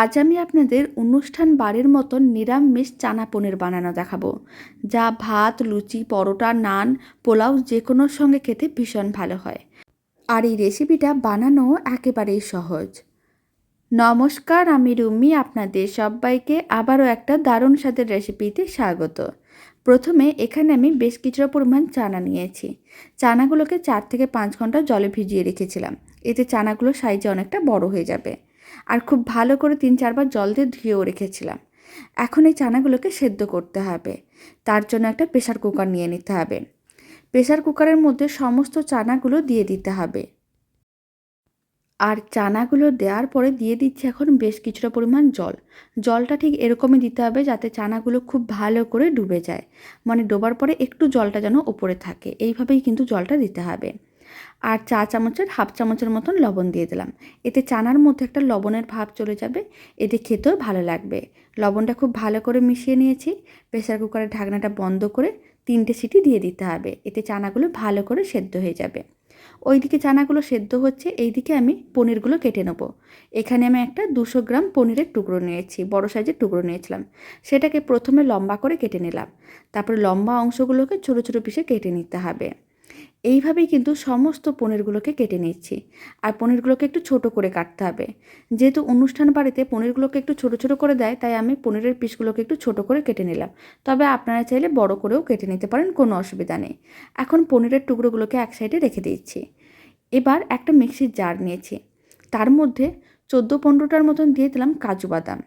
আজ আমি আপনাদের অনুষ্ঠান বাড়ির মতন নিরামিষ চানা পনির বানানো দেখাবো, যা ভাত, লুচি, পরোটা, নান, পোলাও যে কোনোর সঙ্গে খেতে ভীষণ ভালো হয়। আর এই রেসিপিটা বানানো একেবারেই সহজ। নমস্কার, আমি রুমি, আপনাদের সবাইকে আবারও একটা দারুণ স্বাদের রেসিপিতে স্বাগত। প্রথমে এখানে আমি বেশ কিছুটা পরিমাণ চানা নিয়েছি। চানাগুলোকে চার থেকে পাঁচ ঘণ্টা জলে ভিজিয়ে রেখেছিলাম। এতে চানাগুলো সাইজে অনেকটা বড় হয়ে যাবে। আর খুব ভালো করে তিন চারবার জল দিয়ে ধুয়েও রেখেছিলাম। এখন এই চানাগুলোকে সেদ্ধ করতে হবে। তার জন্য একটা প্রেশার কুকার নিয়ে নিতে হবে। প্রেশার কুকারের মধ্যে সমস্ত চানাগুলো দিয়ে দিতে হবে। আর চানাগুলো দেওয়ার পরে দিয়ে দিচ্ছি এখন বেশ কিছুটা পরিমাণ জল। জলটা ঠিক এরকমই দিতে হবে যাতে চানাগুলো খুব ভালো করে ডুবে যায়। মানে ডোবার পরে একটু জলটা যেন ওপরে থাকে। এইভাবেই কিন্তু জলটা দিতে হবে। আর চা চামচের হাফ চামচের মতন লবণ দিয়ে দিলাম। এতে চানার মধ্যে একটা লবণের ভাব চলে যাবে, এতে খেতেও ভালো লাগবে। লবণটা খুব ভালো করে মিশিয়ে নিয়েছি। প্রেসার কুকারের ঢাকনাটা বন্ধ করে তিনটে সিটি দিয়ে দিতে হবে। এতে চানাগুলো ভালো করে সেদ্ধ হয়ে যাবে। ওইদিকে চানাগুলো সেদ্ধ হচ্ছে, এইদিকে আমি পনিরগুলো কেটে নেব। এখানে আমি একটা দুশো গ্রাম পনিরের টুকরো নিয়েছি, বড় সাইজের টুকরো নিয়েছিলাম। সেটাকে প্রথমে লম্বা করে কেটে নিলাম। তারপরে লম্বা অংশগুলোকে ছোটো ছোটো পিসে কেটে নিতে হবে। এইভাবেই কিন্তু সমস্ত পনিরগুলোকে কেটে নিচ্ছি। আর পনিরগুলোকে একটু ছোট করে কাটতে হবে। যেহেতু অনুষ্ঠান বাড়িতে পনিরগুলোকে একটু ছোট ছোট করে দেয়, তাই আমি পনিরের পিসগুলোকে একটু ছোট করে কেটে নিলাম। তবে আপনারা চাইলে বড় করেও কেটে নিতে পারেন, কোনো অসুবিধা নেই। এখন পনিরের টুকরোগুলোকে এক সাইডে রেখে দিচ্ছি। এবার একটা মিক্সির জার নিয়েছি। তার মধ্যে চোদ্দ পনেরোটার মতন দিয়ে দিলাম কাজু বাদাম।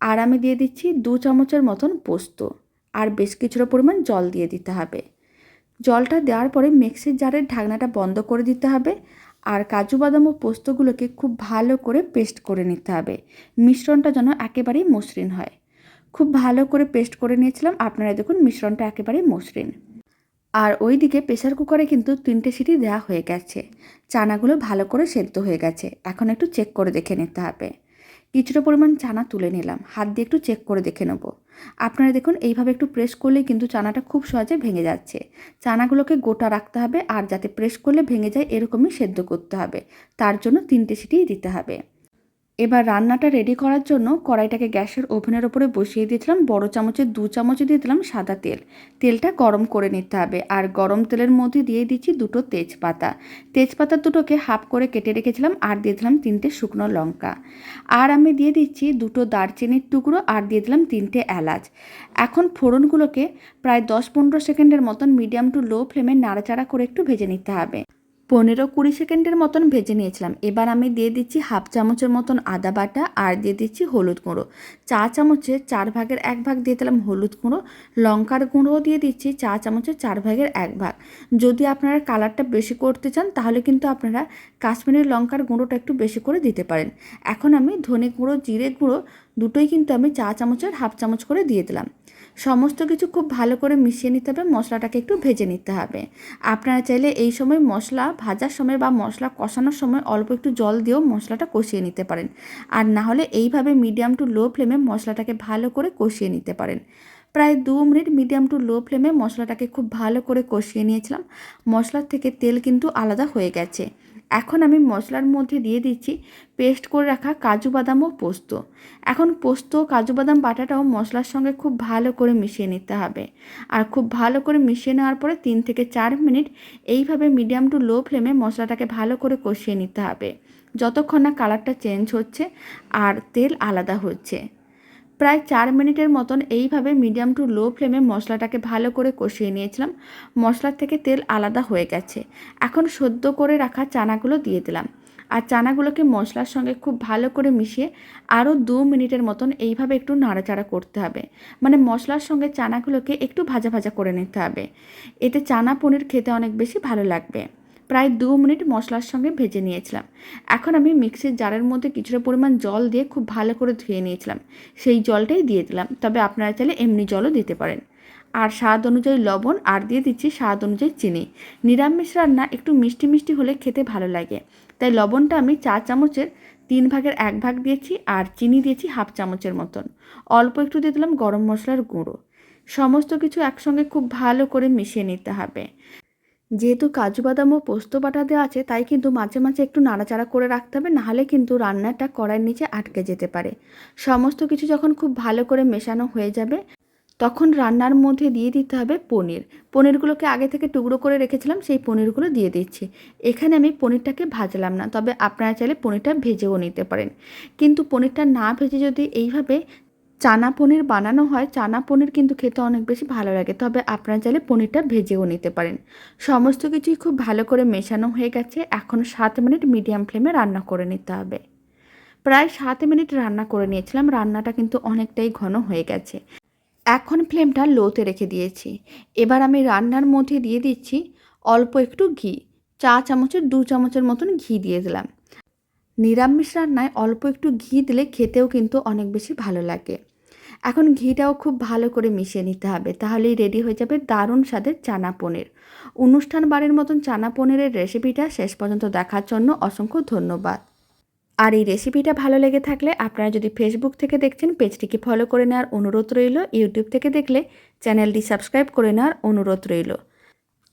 আর আমি দিয়ে দিচ্ছি দু চামচের মতন পোস্ত। আর বেশ কিছুটা পরিমাণ জল দিয়ে দিতে হবে। জলটা দেওয়ার পরে মিক্সির জারের ঢাকনাটা বন্ধ করে দিতে হবে আর কাজু বাদাম ও পোস্তগুলোকে খুব ভালো করে পেস্ট করে নিতে হবে। মিশ্রণটা যেন একেবারেই মসৃণ হয়। খুব ভালো করে পেস্ট করে নিয়েছিলাম। আপনারা দেখুন মিশ্রণটা একেবারেই মসৃণ। আর ওই দিকে প্রেশার কুকারে কিন্তু তিনটে সিটি দেওয়া হয়ে গেছে। চানাগুলো ভালো করে সেদ্ধ হয়ে গেছে। এখন একটু চেক করে দেখে নিতে হবে। কিছুটা পরিমাণ চানা তুলে নিলাম। হাত দিয়ে একটু চেক করে দেখে নেব। আপনারা দেখুন, এইভাবে একটু প্রেস করলে কিন্তু চানাটা খুব সহজে ভেঙে যাচ্ছে। চানাগুলোকে গোটা রাখতে হবে আর যাতে প্রেস করলে ভেঙে যায়, এরকমই সেদ্ধ করতে হবে। তার জন্য তিনটে সিটি দিতে হবে। এবার রান্নাটা রেডি করার জন্য কড়াইটাকে গ্যাসের ওভেনের ওপরে বসিয়ে দিয়েছিলাম। বড় চামচের দু চামচ দিয়ে দিলাম সাদা তেল। তেলটা গরম করে নিতে হবে। আর গরম তেলের মধ্যে দিয়ে দিচ্ছি দুটো তেজপাতা। তেজপাতা দুটোকে হাফ করে কেটে রেখেছিলাম আর দিয়ে দিলাম তিনটে শুকনো লঙ্কা। আর আমি দিয়ে দিচ্ছি দুটো দারচিনির টুকরো আর দিয়ে দিলাম তিনটে এলাচ। এখন ফোড়নগুলোকে প্রায় দশ পনেরো সেকেন্ডের মতন মিডিয়াম টু লো ফ্লেমে নাড়াচাড়া করে একটু ভেজে নিতে হবে। পনেরো কুড়ি সেকেন্ডের মতন ভেজে নিয়েছিলাম। এবার আমি দিয়ে দিচ্ছি হাফ চামচের মতন আদা বাটা আর দিয়ে দিচ্ছি হলুদ গুঁড়ো। চা চামচের চার ভাগের এক ভাগ দিয়ে দিলাম হলুদ গুঁড়ো। লঙ্কার গুঁড়োও দিয়ে দিচ্ছি চা চামচের চার ভাগের এক ভাগ। যদি আপনারা কালারটা বেশি করতে চান, তাহলে কিন্তু আপনারা কাশ্মীরি লঙ্কার গুঁড়োটা একটু বেশি করে দিতে পারেন। এখন আমি ধনে গুঁড়ো, জিরে গুঁড়ো দুটোই কিন্তু আমি চা চামচের হাফ চামচ করে দিয়ে দিলাম। সমস্ত কিছু খুব ভালো করে মিশিয়ে নিতে হবে, মশলাটাকে একটু ভেজে নিতে হবে। আপনারা চাইলে এই সময় মশলা ভাজার সময় বা মশলা কষানোর সময় অল্প একটু জল দিয়েও মশলাটা কষিয়ে নিতে পারেন। আর না হলে এইভাবে মিডিয়াম টু লো ফ্লেমে মশলাটাকে ভালো করে কষিয়ে নিতে পারেন। প্রায় দু মিনিট মিডিয়াম টু লো ফ্লেমে মশলাটাকে খুব ভালো করে কষিয়ে নিয়েছিলাম। মশলার থেকে তেল কিন্তু আলাদা হয়ে গেছে। এখন আমি মশলার মধ্যে দিয়ে দিচ্ছি পেস্ট করে রাখা কাজু বাদাম ও পোস্ত। এখন পোস্ত, কাজু বাদাম, বাটাটাও মশলার সঙ্গে খুব ভালো করে মিশিয়ে নিতে হবে। আর খুব ভালো করে মিশিয়ে নেওয়ার পরে তিন থেকে চার মিনিট এইভাবে মিডিয়াম টু লো ফ্লেমে মশলাটাকে ভালো করে কষিয়ে নিতে হবে। যতক্ষণ না কালারটা চেঞ্জ হচ্ছে আর তেল আলাদা হচ্ছে। প্রায় চার মিনিটের মতন এইভাবে মিডিয়াম টু লো ফ্লেমে মশলাটাকে ভালো করে কষিয়ে নিয়েছিলাম। মশলার থেকে তেল আলাদা হয়ে গেছে। এখন সদ্য করে রাখা চানাগুলো দিয়ে দিলাম। আর চানাগুলোকে মশলার সঙ্গে খুব ভালো করে মিশিয়ে আরও দু মিনিটের মতন এইভাবে একটু নাড়াচাড়া করতে হবে। মানে মশলার সঙ্গে চানাগুলোকে একটু ভাজা ভাজা করে নিতে হবে। এতে চানা পনির খেতে অনেক বেশি ভালো লাগবে। প্রায় দু মিনিট মশলার সঙ্গে ভেজে নিয়েছিলাম। এখন আমি মিক্সির জারের মধ্যে কিছুটা পরিমাণ জল দিয়ে খুব ভালো করে ধুয়ে নিয়েছিলাম। সেই জলটাই দিয়ে দিলাম, তবে আপনারা চাইলে এমনি জলও দিতে পারেন। আর স্বাদ অনুযায়ী লবণ আর দিয়ে দিচ্ছি স্বাদ অনুযায়ী চিনি। নিরামিষ রান্না একটু মিষ্টি মিষ্টি হলে খেতে ভালো লাগে। তাই লবণটা আমি চা চামচের তিন ভাগের এক ভাগ দিয়েছি আর চিনি দিয়েছি হাফ চামচের মতন। অল্প একটু দিয়ে দিলাম গরম মশলার গুঁড়ো। সমস্ত কিছু একসঙ্গে খুব ভালো করে মিশিয়ে নিতে হবে। যেহেতু কাজু বাদাম ও পোস্ত বাটা দেওয়া আছে, তাই কিন্তু মাঝে মাঝে একটু নাড়াচাড়া করে রাখতে হবে, নাহলে কিন্তু রান্নাটা কড়াইয়ের নিচে আটকে যেতে পারে। সমস্ত কিছু যখন খুব ভালো করে মেশানো হয়ে যাবে, তখন রান্নার মধ্যে দিয়ে দিতে হবে পনির। পনিরগুলোকে আগে থেকে টুকরো করে রেখেছিলাম, সেই পনিরগুলো দিয়ে দিচ্ছি। এখানে আমি পনিরটাকে ভাজলাম না, তবে আপনারা চাইলে পনিরটা ভেজেও নিতে পারেন। কিন্তু পনিরটা না ভেজে যদি এইভাবে চানা পনির বানানো হয়, চানা পনির কিন্তু খেতে অনেক বেশি ভালো লাগে। তবে আপনারা চাইলে পনিরটা ভেজেও নিতে পারেন। সমস্ত কিছুই খুব ভালো করে মেশানো হয়ে গেছে। এখন সাত মিনিট মিডিয়াম ফ্লেমে রান্না করে নিতে হবে। প্রায় সাত মিনিট রান্না করে নিয়েছিলাম। রান্নাটা কিন্তু অনেকটাই ঘন হয়ে গেছে। এখন ফ্লেমটা লোতে রেখে দিয়েছি। এবার আমি রান্নার মধ্যে দিয়ে দিচ্ছি অল্প একটু ঘি। চা চামচের, দু চামচের মতন ঘি দিয়ে দিলাম। নিরামিষ রান্নায় অল্প একটু ঘি দিলে খেতেও কিন্তু অনেক বেশি ভালো লাগে। এখন ঘিটাও খুব ভালো করে মিশিয়ে নিতে হবে, তাহলেই রেডি হয়ে যাবে দারুণ স্বাদের চানা পনির। অনুষ্ঠান বাড়ির মতন চানা পনিরের রেসিপিটা শেষ পর্যন্ত দেখার জন্য অসংখ্য ধন্যবাদ। আর এই রেসিপিটা ভালো লেগে থাকলে আপনারা যদি ফেসবুক থেকে দেখছেন, পেজটিকে ফলো করে নেওয়ার অনুরোধ রইল। ইউটিউব থেকে দেখলে চ্যানেলটি সাবস্ক্রাইব করে নেওয়ার অনুরোধ রইল।